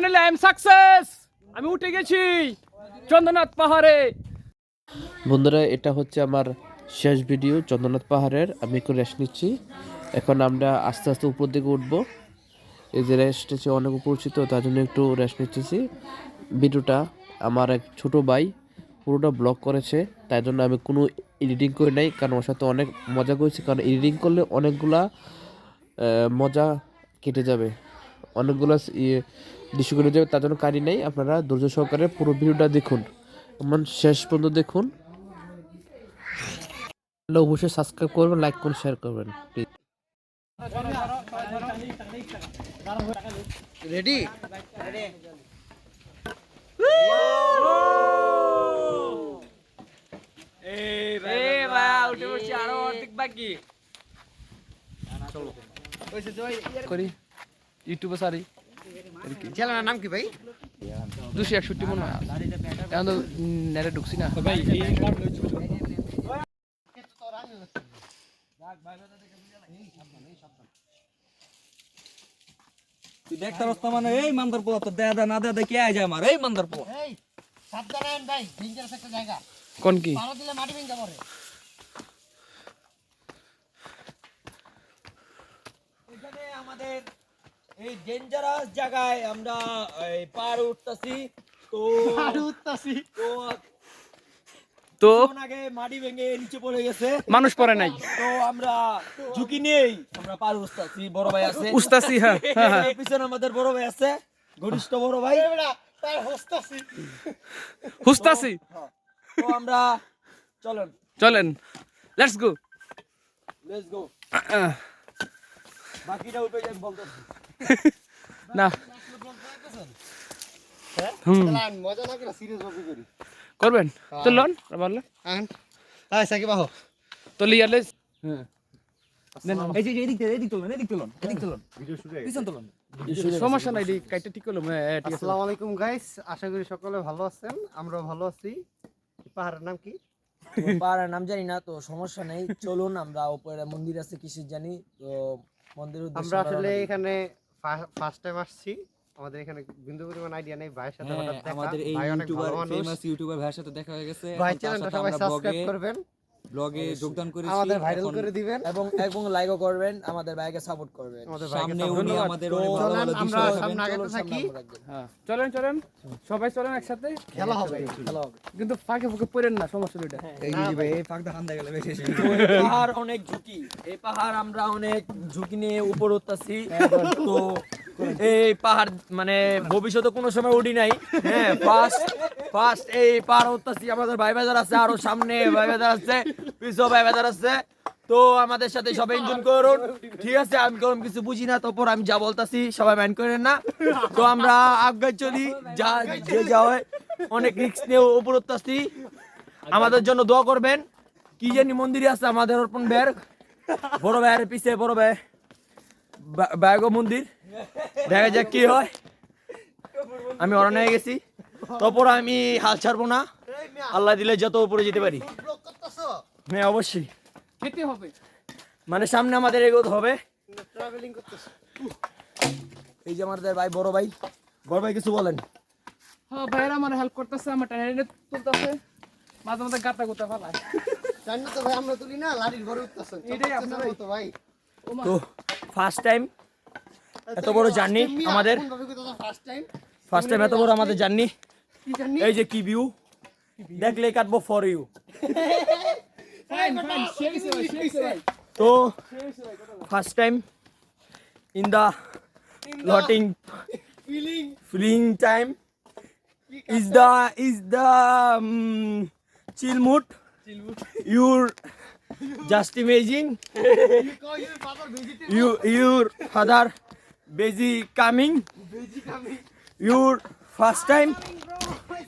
Finally I am success আমি উঠে গেছি, চন্দ্রনাথ পাহাড়ে। বন্ধুরা, এটা হচ্ছে আমার শেষ ভিডিও চন্দ্রনাথ পাহাড়ের। আমি একটু রেস্ট নিচ্ছি। এখন আমরা আস্তে আস্তে উপর দিকে উঠবো। এই যে রেস্ট হচ্ছে অনেক ছিল তার জন্য একটু রেস্ট নিচ্ছি। ভিডিওটা আমার এক ছোট ভাই পুরোটা ব্লগ করেছে, তাই জন্য আমি কোনো এডিটিং করি নাই, কারণ ওর সাথে অনেক মজা করেছি, কারণ এডিটিং করলে অনেকগুলা মজা কেটে যাবে। অনেকগুলো ইয়ে দৃশ্য কেটে যাবে তার জন্য কারি নেই। আপনারা ধৈর্য সহকারে পুরো ভিডিওটা দেখুন। এমন শেষ পর্যন্ত দেখুন। অবশ্যই সাবস্ক্রাইব করবেন লাইক করুন শেয়ার করবেন। প্লিজ রেডি করি। ইউটিউবে সারি। চ্যানেলের নাম কি ভাই? দুশো একষট্টি মনে হয়। এখন তো নেটে ঢুকছি না। ভাই তুই দেখতে রাস্তা মানে এই মান্দার পোয়া তো দেয়া না দেয়া কে আয় যায় আমার এই মান্দার পোয়া এই ভাই ডেঞ্জারাস একটা জায়গা। কোন কি? পাড়া দিলে মাটি ভেঙে পড়ে এখানে আমাদের এই ডেঞ্জারাস জায়গায় আমরা এই পার উঠতাছি। তো আরও উত্তাসি তো তো আগে মাটি ভেঙে নিচে পড়ে গেছে। মানুষ পড়ে নাই। তো আমরা ঝুঁকি নেই আমরা পার উঠতাছি বড় ভাই আছে। উস্তাসি হ্যাঁ হ্যাঁ, হ্যাঁ। পিছনে আমাদের বড় ভাই আছে ঘনিষ্ঠ বড় ভাই। তার হস্তাসি হুস্তাসি তো আমরা চলেন। চলেন লেটস গো লেটস গো বাকিটা উঠে যাই বলতেছি। না। করবেন? তো লন বললেন তো লিয়ালে সমস্যা নাই কাইটা ঠিক করলাম। হ্যাঁ ঠিক আছে। আসসালামু আলাইকুম গাইস আশা করি সকলে ভালো আছেন। আমরাও ভালো আছি। পাহাড়ের নাম কি? পাহাড়ের নাম জানি না তো সমস্যা নেই। চলুন আমরা উপরে মন্দির আছে কিসের জানি। তো মন্দির আমরা আসলে এখানে ফার্স্ট টাইম আসছি। আমাদের এখানে বিন্দু পরিমাণ আইডিয়া নেই ভাইয়ের সাথে হঠাৎ দেখা। হ্যাঁ, আমাদের এই ইউটিউবার ফেমাস ইউটিউবার ভাইয়ের সাথে দেখা হয়ে গেছে। ভাই চ্যানেলটা সবাই সাবস্ক্রাইব করবেন। ব্লগে যোগদান করেছি আমাদের ভাইরাল করে দিবেন। এবং এবং লাইকও করবেন আমাদের ভাইকে সাপোর্ট করবেন। সামনে উনি আমাদের অনেক ভালো ভালো আমরা সামনে আগাতে থাকি। হ্যাঁ। চলেন চলেন। সবাই চলেন একসাথে। খেলা হবে খেলা হবে। কিন্তু ফাঁকে ফুঁকে পড়েন না সমস্যা এটা এই যে ভাই এই ফাঁক দেখান গেলে বেশি পাহাড় অনেক ঝুঁকি। এই পাহাড় আমরা অনেক ঝুঁকি নিয়ে উপর উঠতেছি। তো এই পাহাড় মানে ভবিষ্যতে কোনো সময় উঠি নাই। হ্যাঁ ফার্স্ট ফার্স্ট এই পাহাড় উঠতেছি আমাদের ভাই বাজার আছে, আরও সামনে ভাই বাজার আছে পিছু ভাই বাজার আছে। তো আমাদের সাথে সবাই এনজয় করুন। ঠিক আছে, আমি কোনো কিছু বুঝি না, তারপর আমি যা বলতাছি, সবাই মাইন্ড করেন না। তো আমরা আগে চলি, যা, যে যা হয়, অনেক রিক্স নিয়ে উপর উঠতেছি। আমাদের জন্য দোয়া করবেন। কি জানি মন্দিরে আছে আমাদের অর্পণ ভাইয়ের। বড় ভাইয়ের পিছে, বড় ভাই। ব্যাগ মন্দির। দেখা যাক কি হয়। আমি অরণ্যে গেছি। তারপর আমি হাল ছাড়বো না। আল্লাহ দিলে যত উপরে যেতে পারি। হ্যাঁ অবশ্যই। খেতে হবে। মানে সামনে আমাদের এগোতে হবে। ট্রাভেলিং করতেছো। এই যে আমাদের ভাই বড় ভাই। বড় ভাই কিছু বলেন। হ্যাঁ ভাইয়েরা আমার হেল্প করতেছে আমার টেনে তুলতেছে। মাঝে মাঝে গাতা গুতা ফালায়। জানি তো ভাই আমরা তুলি না লাড়ির ঘরে উঠতেছেন এটাই আপনারাই। তো ভাই। তো ফার্স্ট টাইম এত বড় জার্নি আমাদের। ফার্স্ট টাইম ফার্স্ট টাইম এত বড় আমাদের জাননি এই যে কি ভিউ দেখলে কাটবো ফর ইউ তো first time in the লটিং feeling feeling time is the is the chill mood your just imaging you your father busy coming busy coming your first time?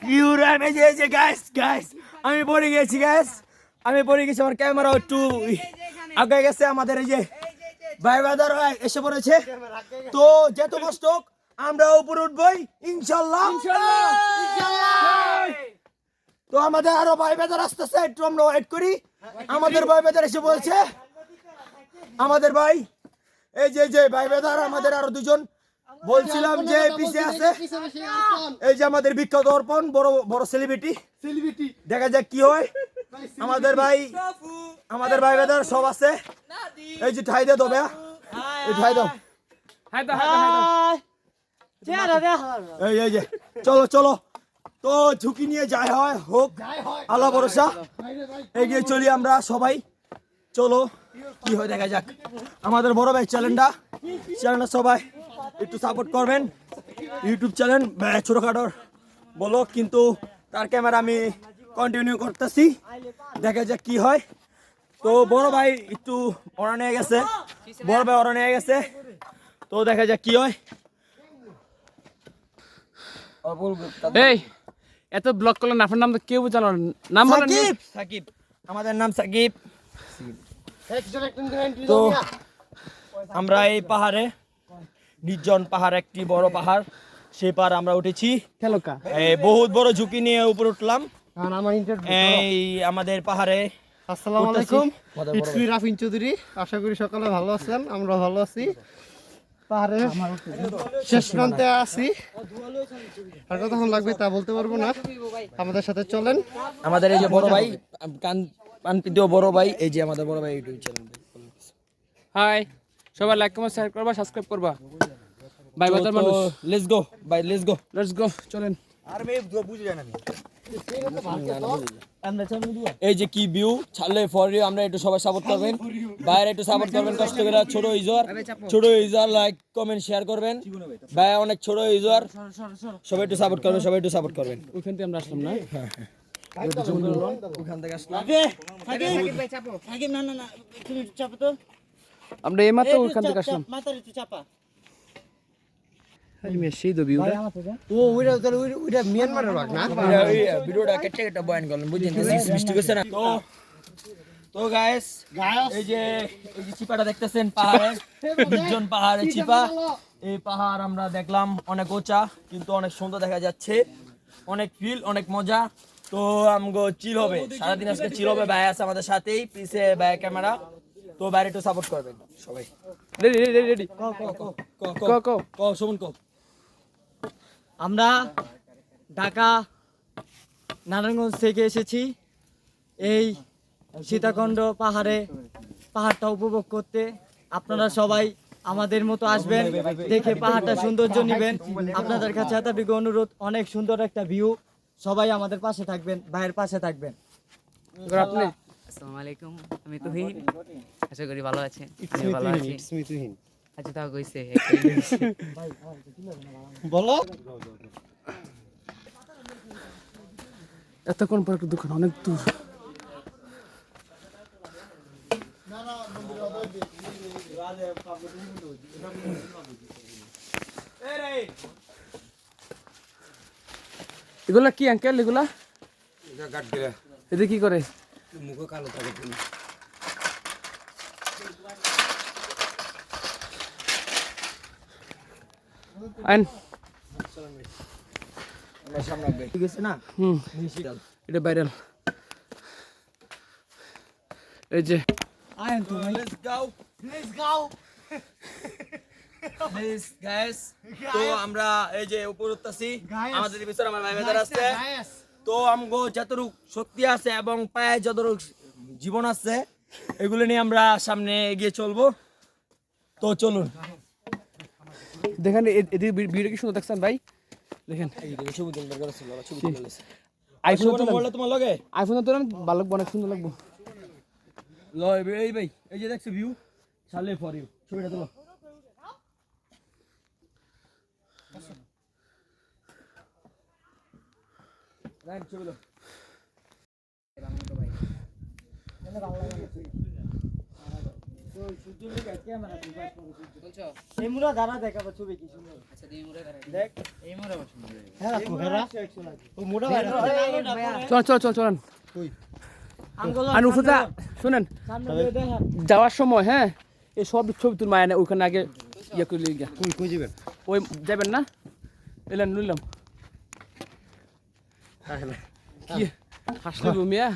Your amazing, guys guys. আমি পড়ে গেছি, guys. আমি পড়ে গেছি, আমার camera একটু আগে গেছে আমাদের এই যে ভাই বাদার এসে পড়েছে। তো যেত কষ্ট আমরা উপরে উঠবই, ইনশাল্লাহ। তো আমাদের আরও ভাই বেদার আসতেছে, একটু আমরা ওয়েট করি। আমাদের ভাই বেদার এসে বলছে আমাদের ভাই, এই যে যে ভাই বেদার আমাদের আরও দুজন। বলছিলাম যে পিছে আছে। এই যে আমাদের বিখ্যাত অর্পণ বড় বড় সেলিব্রিটি সেলিব্রিটি দেখা যাক কি হয়। আমাদের ভাই আমাদের ভাই বেদার সব আছে। এই যে ঠাই দে দবে এই ঠাই দাও। হাই তো হাই তো এই এই যে চলো চলো। তো ঝুঁকি নিয়ে যাই হয় হোক। আল্লাহ ভরসা। এগিয়ে চলি আমরা সবাই। চলো কি হয় দেখা যাক। আমাদের বড় ভাই চ্যানেলটা চ্যানেলটা সবাই। একটু সাপোর্ট করবেন। ইউটিউব চ্যানেল ছোটখাটোর বলো কিন্তু তার ক্যামেরা আমি কন্টিনিউ করতেছি। দেখা যাক কি হয়। তো বড় ভাই একটু ওরা নিয়ে গেছে। বড় ভাই ওরা নিয়ে গেছে। তো দেখা যাক কি হয়। এই এত ব্লক করলেন আপনার নাম তো কেউ জানো না। নাম সাকিব! সাকিব। আমাদের নাম সাকিব। তো আমরা এই পাহাড়ে নির্জন পাহাড় একটি বড় পাহাড়। সেই পাহাড় আমরা উঠেছি। খেলোকা। বহুত বড় ঝুঁকি নিয়ে উপরে উঠলাম। কারণ আমার ইন্টারভিউ এই আমাদের পাহাড়ে আসসালামু আলাইকুম। রাফিন চৌধুরী। আশা করি সকালে ভালো আছেন আমরা ভালো আছি। পাহাড়ে শেষ প্রান্তে আছি। আর কতক্ষণ লাগবে তা বলতে পারব না। আমাদের সাথে চলেন। আমাদের এই যে বড় ভাই কান পানপিদিও বড় ভাই এই যে আমাদের বড় ভাই ইউটিউব চ্যানেল। হাই সবাই লাইক কমেন্ট শেয়ার করবা সাবস্ক্রাইব করবা। বাই বাজার মানুষ let's go bye let's go let's go চলেন। এই যে কি ভিউ ছাড়লে ফর ইউ আমরা একটু সবাই সাপোর্ট করবেন। বাইরে একটু সাপোর্ট করবেন কষ্ট করে ছোট ইউজার ছোট ইউজার লাইক কমেন্ট শেয়ার করবেন। ভাই অনেক ছোট ইউজার সবাই একটু সাপোর্ট করবেন সবাই একটু সাপোর্ট করবেন। ওইখান থেকে আমরা আসলাম না? ওখান থেকে আসলাম। আমরা এই মাত্র ওইখান থেকে আসলাম। এই মেয়ে সেই তো ভিউটা ও ওইটা তাহলে ওই- ওইটা মিয়ানমারের ভাগ না ভিডিওটা কেটে কেটে বয়ান করলেন বুঝছেন বৃষ্টি করছে না তো তো গাইস এই যে এই যে চিপাটা দেখতেছেন পাহাড়ে নির্জন পাহাড়ে চিপা এই পাহাড় আমরা দেখলাম অনেক উঁচা কিন্তু অনেক সুন্দর দেখা যাচ্ছে অনেক ফিল অনেক মজা তো আমগো চিল হবে সারাদিন আজকে চিল হবে ভাই আছে আমাদের সাথেই পিছে ভাই ক্যামেরা তো বাইরে একটু সাপোর্ট করবেন সবাই রেডি রেডি রেডি ক ক ক ক শোভন ক আমরা ঢাকা নারায়ণগঞ্জ থেকে এসেছি। এই সীতাকুণ্ড পাহাড়ে পাহাড়টা উপভোগ করতে। আপনারা সবাই আমাদের মতো আসবেন দেখে পাহাড়টা সৌন্দর্য নেবেন। আপনাদের কাছে এতটুকু অনুরোধ অনেক সুন্দর একটা ভিউ সবাই আমাদের পাশে থাকবেন ভাইয়ের পাশে থাকবেন। আসসালামু আলাইকুম আমি তুহিন। আশা করি ভালো আছেন ভালো আছি। আচ্ছা তাও কইছে। বলো এতক্ষণ পর একটা দোকান অনেক দূর এগুলা কি আঙ্কেল এগুলা এদের কি করে আইন ঠিক আছে না হুম এটা ভাইরাল এই যে. Let's go. Please, guys. তো আমরা এই যে উপর উঠতেছি। আমাদের ভিতরে আমার ভাই বেদার আছে। তো আমগো যতটুক শক্তি আছে এবং পায়ে যতটুক জীবন আছে এগুলো নিয়ে আমরা সামনে এগিয়ে চলবো। তো চলুন। দেখেন এদিকে ভিডিও কি সুন্দর দেখছেন ভাই? দেখেন। আইফোন তোমার লগে আইফোন তো ভালো লাগবো অনেক সুন্দর লাগবো। লয় এই ভাই এই যে দেখছ ভিউ ফর ইউ ছবিটা তোলো। ছবি এই মুরা দাঁড়া দেখাবো ছবি কি সুন্দর আচ্ছা দিয়ে মুড়ে। দাঁড়াই। দেখ এই মুড়ে বসুন। হ্যাঁ তোরা ও মোটা ভাই চল চল চল চলেন আর উপরে শুনেন। সামনে দিয়ে দেখান। যাওয়ার সময় হ্যাঁ এই সব ছবি তুল মায় না ওইখানে আগে ইয়ে করে লিয়ে গিয়া কই কই যাবেন? ওই যাবেন না? এলেন নিলাম কি? ভাই। মিয়া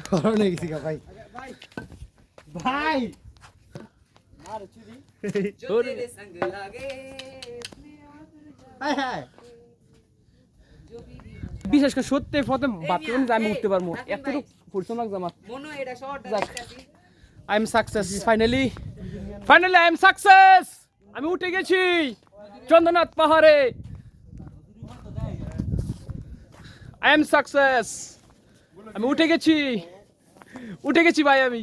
বিশেষ করে সত্যি প্রথম যে আমি উঠতে পারব। এতটুকু পরিশ্রম লাগছে আমার। I am success finally finally I am success আমি উঠে গেছি। চন্দ্রনাথ পাহাড়ে। আই এম সাকসেস আমি উঠে গেছি। উঠে গেছি ভাই আমি।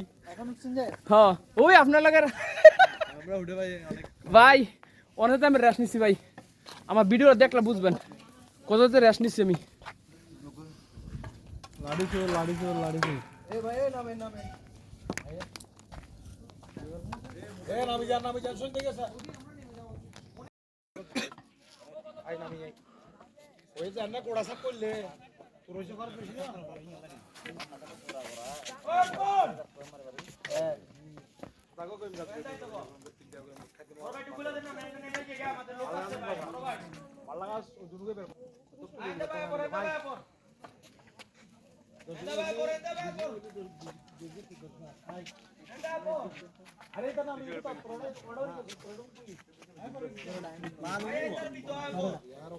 হ্যাঁ ওই আপনার লাগার ভাই অনেক আমি রেস্ট নিছি ভাই আমার ভিডিও দেখলে বুঝবেন কততে রেস্ট নিছি আমি লাড়ি চোর লাড়ি চোর লাড়ি চোর এ ভাই এ নামে নামে এ নামে যান নামে যান শুনতে গেছে আই নামে যাই ওই যান না কোড়া সাপ করলে তোর হইছে করার বেশি না ಯಾರು